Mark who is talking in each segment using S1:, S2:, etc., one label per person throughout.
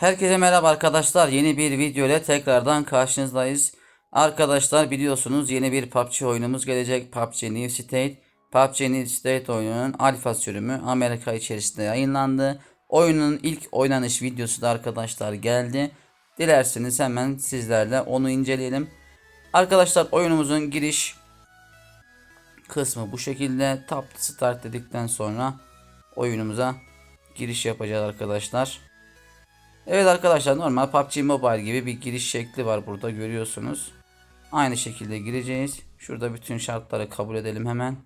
S1: Herkese merhaba arkadaşlar. Yeni bir video ile tekrardan karşınızdayız. Arkadaşlar biliyorsunuz yeni bir PUBG oyunumuz gelecek. PUBG New State. PUBG New State oyununun alfa sürümü Amerika içerisinde yayınlandı. Oyunun ilk oynanış videosu da arkadaşlar geldi. Dilerseniz hemen sizlerle onu inceleyelim. Arkadaşlar oyunumuzun giriş kısmı bu şekilde. Tap start dedikten sonra oyunumuza giriş yapacağız arkadaşlar. Evet arkadaşlar normal PUBG Mobile gibi bir giriş şekli var burada görüyorsunuz. Aynı şekilde gireceğiz. Şurada bütün şartları kabul edelim hemen.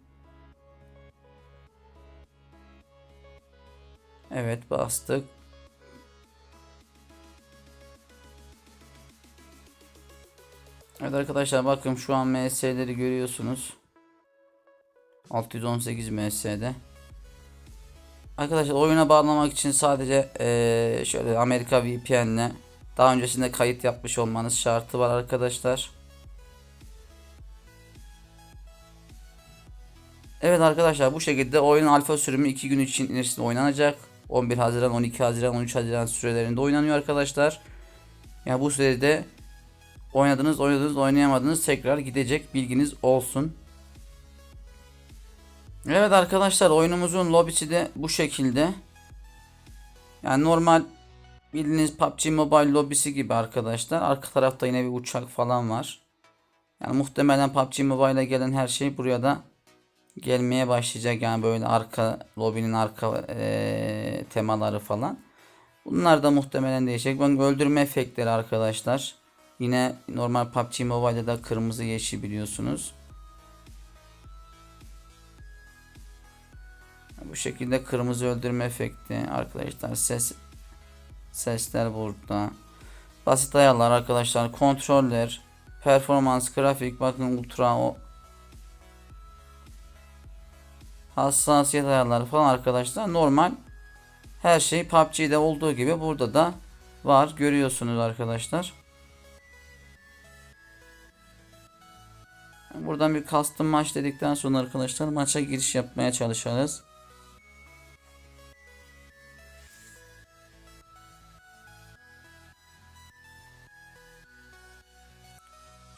S1: Evet bastık. Evet arkadaşlar bakın şu an MS'leri görüyorsunuz. 618 MS'de. Arkadaşlar oyuna bağlamak için sadece eee, şöyle Amerika VPN'le daha öncesinde kayıt yapmış olmanız şartı var arkadaşlar. Evet arkadaşlar bu şekilde oyun alfa sürümü 2 gün için içerisinde oynanacak. 11 Haziran, 12 Haziran, 13 Haziran sürelerinde oynanıyor arkadaşlar. Yani bu sürede oynadınız, oynadınız, oynayamadınız tekrar gidecek bilginiz olsun. Evet arkadaşlar oyunumuzun lobisi de bu şekilde. Yani normal bildiğiniz PUBG Mobile lobisi gibi arkadaşlar. Arka tarafta yine bir uçak falan var. Yani muhtemelen PUBG Mobile'a gelen her şey buraya da gelmeye başlayacak. Yani böyle arka lobinin arka eee, temaları falan. Bunlar da muhtemelen değişecek. Bakın öldürme efektleri arkadaşlar. Yine normal PUBG Mobile'da da kırmızı yeşil biliyorsunuz. Bu şekilde kırmızı öldürme efekti arkadaşlar ses sesler burada. Basit ayarlar arkadaşlar kontroller performans grafik bakın ultra o hassasiyet ayarları falan arkadaşlar normal her şey PUBG'de olduğu gibi burada da var görüyorsunuz arkadaşlar. Buradan bir custom maç dedikten sonra arkadaşlar maça giriş yapmaya çalışacağız.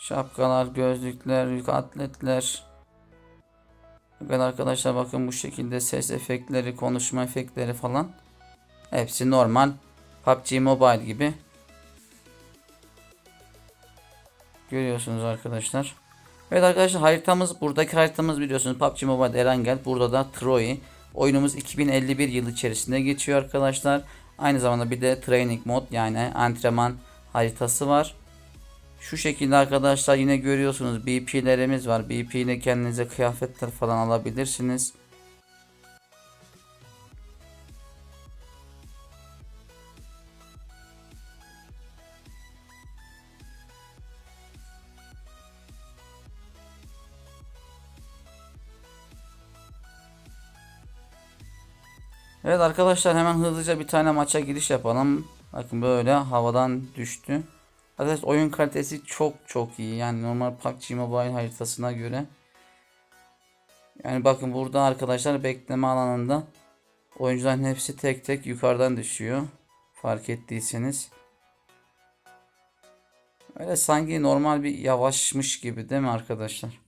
S1: Şapkalar, gözlükler, yük atletler. Bakın arkadaşlar bakın bu şekilde ses efektleri, konuşma efektleri falan. Hepsi normal PUBG Mobile gibi. Görüyorsunuz arkadaşlar. Evet arkadaşlar haritamız buradaki haritamız biliyorsunuz PUBG Mobile Erangel. Burada da Troy. Oyunumuz 2051 yıl içerisinde geçiyor arkadaşlar. Aynı zamanda bir de training mod yani antrenman haritası var. Şu şekilde arkadaşlar yine görüyorsunuz BP'lerimiz var. BP ile kendinize kıyafetler falan alabilirsiniz. Evet arkadaşlar hemen hızlıca bir tane maça giriş yapalım. Bakın böyle havadan düştü. Arkadaşlar oyun kalitesi çok çok iyi. Yani normal PUBG Mobile haritasına göre. Yani bakın burada arkadaşlar bekleme alanında oyuncuların hepsi tek tek yukarıdan düşüyor. Fark ettiyseniz. Öyle sanki normal bir yavaşmış gibi değil mi arkadaşlar?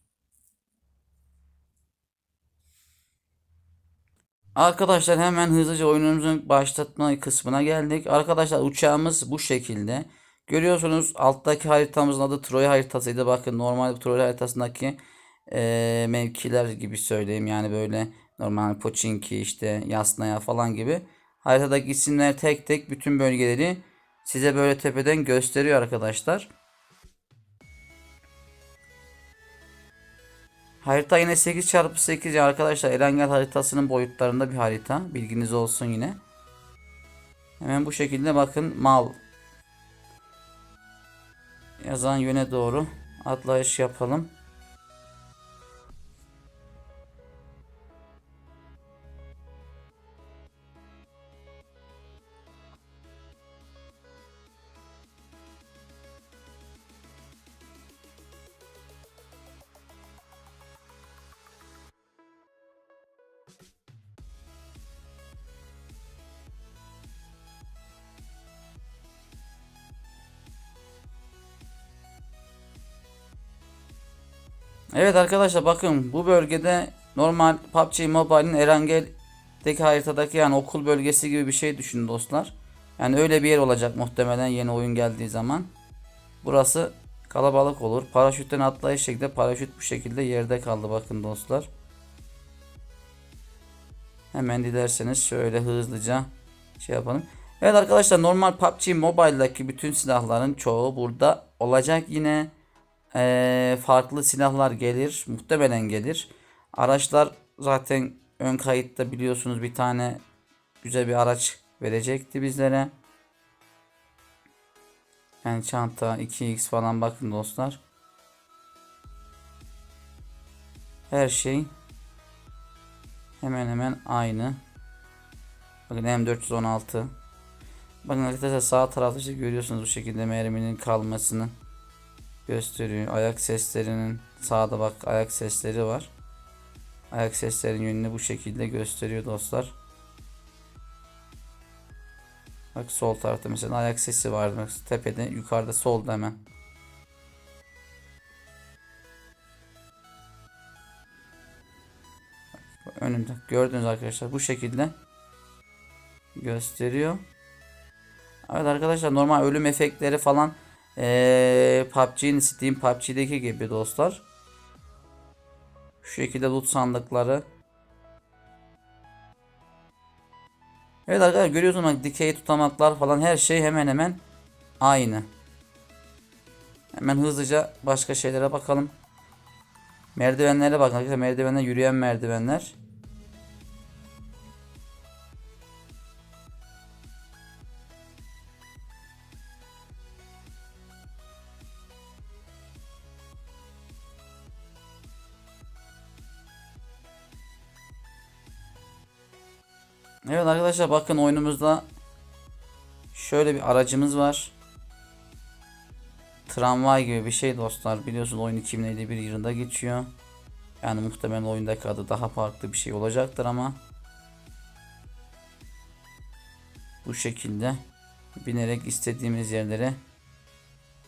S1: Arkadaşlar hemen hızlıca oyunumuzun başlatma kısmına geldik. Arkadaşlar uçağımız bu şekilde. Görüyorsunuz alttaki haritamızın adı Troy haritasıydı. Bakın normal Troy haritasındaki e, mevkiler gibi söyleyeyim. Yani böyle normal Pochinki işte Yasnaya falan gibi. Haritadaki isimler tek tek bütün bölgeleri size böyle tepeden gösteriyor arkadaşlar. Harita yine 8x8 arkadaşlar. Erengel haritasının boyutlarında bir harita. Bilginiz olsun yine. Hemen bu şekilde bakın mal yazan yöne doğru atlayış yapalım. Evet arkadaşlar bakın bu bölgede normal PUBG Mobile'in Erangel'deki haritadaki yani okul bölgesi gibi bir şey düşünün dostlar. Yani öyle bir yer olacak muhtemelen yeni oyun geldiği zaman. Burası kalabalık olur. Paraşütten atlayış şekilde paraşüt bu şekilde yerde kaldı bakın dostlar. Hemen dilerseniz şöyle hızlıca şey yapalım. Evet arkadaşlar normal PUBG Mobile'daki bütün silahların çoğu burada olacak yine. Ee, farklı silahlar gelir. Muhtemelen gelir. Araçlar zaten ön kayıtta biliyorsunuz bir tane güzel bir araç verecekti bizlere. Yani çanta 2x falan bakın dostlar. Her şey hemen hemen aynı. Bakın M416. Bakın arkadaşlar sağ tarafta işte görüyorsunuz bu şekilde merminin kalmasını gösteriyor. Ayak seslerinin sağda bak ayak sesleri var. Ayak seslerin yönünü bu şekilde gösteriyor dostlar. Bak sol tarafta mesela ayak sesi var. Bak, tepede yukarıda solda hemen. Bak, önümde gördünüz arkadaşlar bu şekilde gösteriyor. Evet arkadaşlar normal ölüm efektleri falan ee, PUBG'nin Steam PUBG'deki gibi dostlar. Şu şekilde loot sandıkları. Evet arkadaşlar görüyorsunuz bak dikey tutamaklar falan her şey hemen hemen aynı. Hemen hızlıca başka şeylere bakalım. Merdivenlere bakın arkadaşlar merdivenler yürüyen merdivenler. Evet arkadaşlar bakın oyunumuzda şöyle bir aracımız var. Tramvay gibi bir şey dostlar. Biliyorsunuz oyun 2051 yılında geçiyor. Yani muhtemelen oyundaki adı daha farklı bir şey olacaktır ama bu şekilde binerek istediğimiz yerlere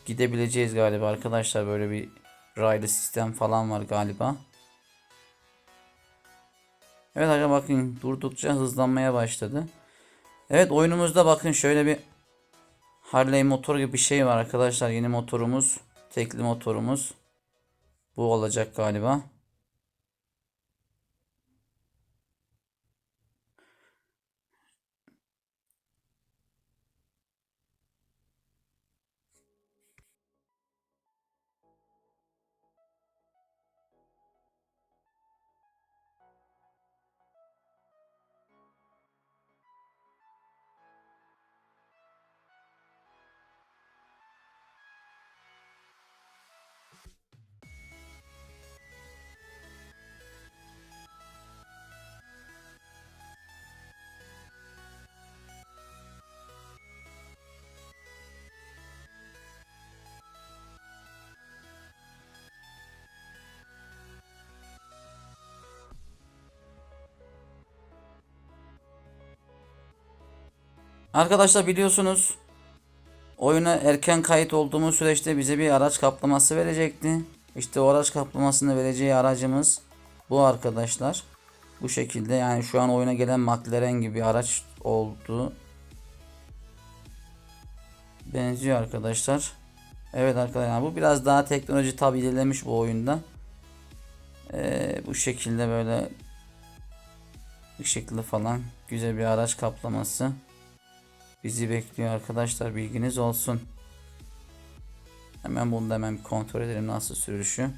S1: gidebileceğiz galiba arkadaşlar. Böyle bir raylı sistem falan var galiba. Evet arkadaşlar bakın durdukça hızlanmaya başladı. Evet oyunumuzda bakın şöyle bir Harley motor gibi bir şey var arkadaşlar. Yeni motorumuz. Tekli motorumuz. Bu olacak galiba. Arkadaşlar biliyorsunuz oyuna erken kayıt olduğumuz süreçte bize bir araç kaplaması verecekti. İşte o araç kaplamasını vereceği aracımız bu arkadaşlar. Bu şekilde yani şu an oyuna gelen McLaren gibi bir araç oldu. Benziyor arkadaşlar. Evet arkadaşlar bu biraz daha teknoloji tabi ilerlemiş bu oyunda. Ee, bu şekilde böyle ışıklı falan güzel bir araç kaplaması bizi bekliyor arkadaşlar bilginiz olsun. Hemen bunu da hemen kontrol edelim nasıl sürüşü.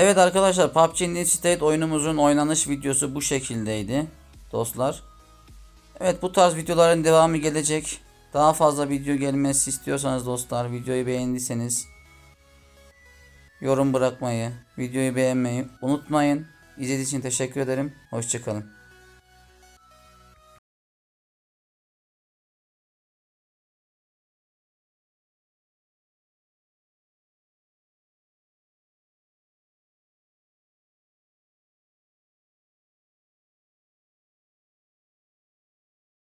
S1: Evet arkadaşlar PUBG New State oyunumuzun oynanış videosu bu şekildeydi dostlar. Evet bu tarz videoların devamı gelecek. Daha fazla video gelmesi istiyorsanız dostlar videoyu beğendiyseniz yorum bırakmayı, videoyu beğenmeyi unutmayın. İzlediğiniz için teşekkür ederim. Hoşçakalın.